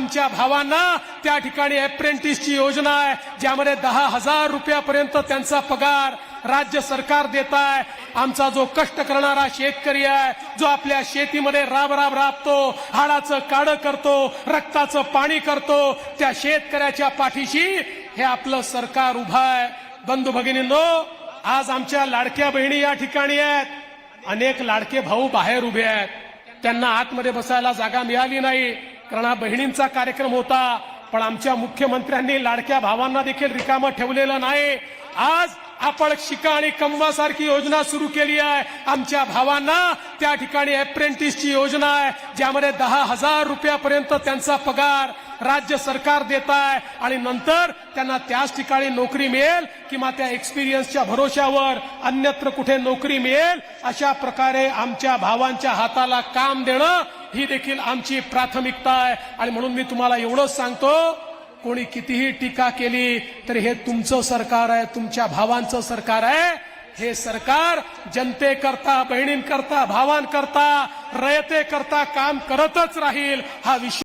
आमच्या भावांना त्या ठिकाणी अप्रेंटिसची योजना आहे ज्यामध्ये दहा हजार रुपयापर्यंत त्यांचा पगार राज्य सरकार देत आहे. आमचा जो कष्ट करणारा शेतकरी आहे जो आपल्या शेतीमध्ये राब राब राबतो हाडाचं काडं करतो रक्ताचं पाणी करतो त्या शेतकऱ्याच्या पाठीशी हे आपलं सरकार उभं आहे. बंधू भगिनींनो आज आमच्या लाडक्या बहिणी या ठिकाणी आहेत. अनेक लाडके भाऊ बाहेर उभे आहेत. त्यांना आतमध्ये बसायला जागा मिळाली नाही. कारण हा बहिणींचा कार्यक्रम होता पण आमच्या मुख्यमंत्र्यांनी लाडक्या भावांना देखील रिकामं ठेवलेलं नाही. आज आपण शिका आणि कमवासारखी योजना सुरू केली आहे. आमच्या भावांना त्या ठिकाणी अप्रेंटिसची योजना आहे ज्यामध्ये दहा हजार रुपयापर्यंत त्यांचा पगार राज्य सरकार देत आहे. आणि नंतर त्यांना त्याच ठिकाणी नोकरी मिळेल किंवा त्या एक्सपिरियन्सच्या भरोश्यावर अन्यत्र कुठे नोकरी मिळेल अशा प्रकारे आमच्या भावांच्या हाताला काम देणं ही देखील आमची प्राथमिकता आहे. आणि म्हणून मी तुम्हाला एवढंच सांगतो कोणी कितीही टीका केली तर हे तुमचं सरकार आहे तुमच्या भावांचं सरकार आहे. हे सरकार जनतेकरता बहिणींकरता भावांकरता रयतेकरता काम करतच राहील. हा विषय